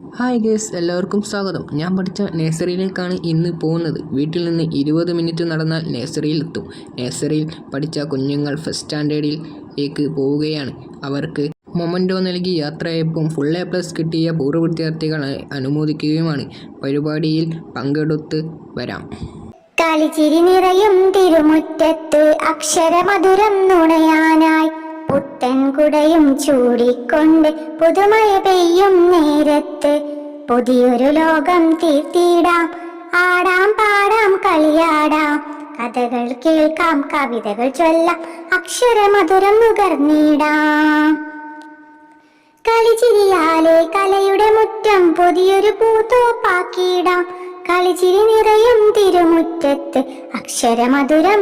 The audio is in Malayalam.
ഹായ് ഗേസ് എല്ലാവർക്കും സ്വാഗതം. ഞാൻ പഠിച്ച നേഴ്സറിയിലേക്കാണ് ഇന്ന് പോകുന്നത്. വീട്ടിൽ നിന്ന് ഇരുപത് മിനിറ്റ് നടന്നാൽ നഴ്സറിയിലെത്തും. നേഴ്സറിയിൽ പഠിച്ച കുഞ്ഞുങ്ങൾ ഫസ്റ്റ് സ്റ്റാൻഡേർഡിൽ സ്റ്റാൻഡേർഡിലേക്ക് പോവുകയാണ്. അവർക്ക് മൊമന്റോ നൽകി യാത്രയപ്പം ഫുൾ എ പ്ലസ് കിട്ടിയ പൂർവ വിദ്യാർത്ഥികളെ അനുമോദിക്കുകയുമാണ്. പരിപാടിയിൽ പങ്കെടുത്ത് വരാം. കളിച്ചിരി നിറയും തിരുമുറ്റത്ത് അക്ഷരമധുരം നുണയാനായി. പുത്തൻ ചൂടിക്കൊണ്ട് പുതുമഴ പെയ്യും നേരത്ത് പുതിയൊരു ലോകം തീർത്തിടാം ആടാം പാടാം കളിയാടാം. കഥകൾ കേൾക്കാം കവിതകൾ ചൊല്ലാം അക്ഷരമധുരം നുകർന്നിടാം. കളിചിരിയാലെ കലയുടെ മുറ്റം പുതിയൊരു പൂത്തോപ്പാക്കിയിടാം കളിച്ചിരി നിറയും തിരുമുറ്റത്ത് അക്ഷരമധുരം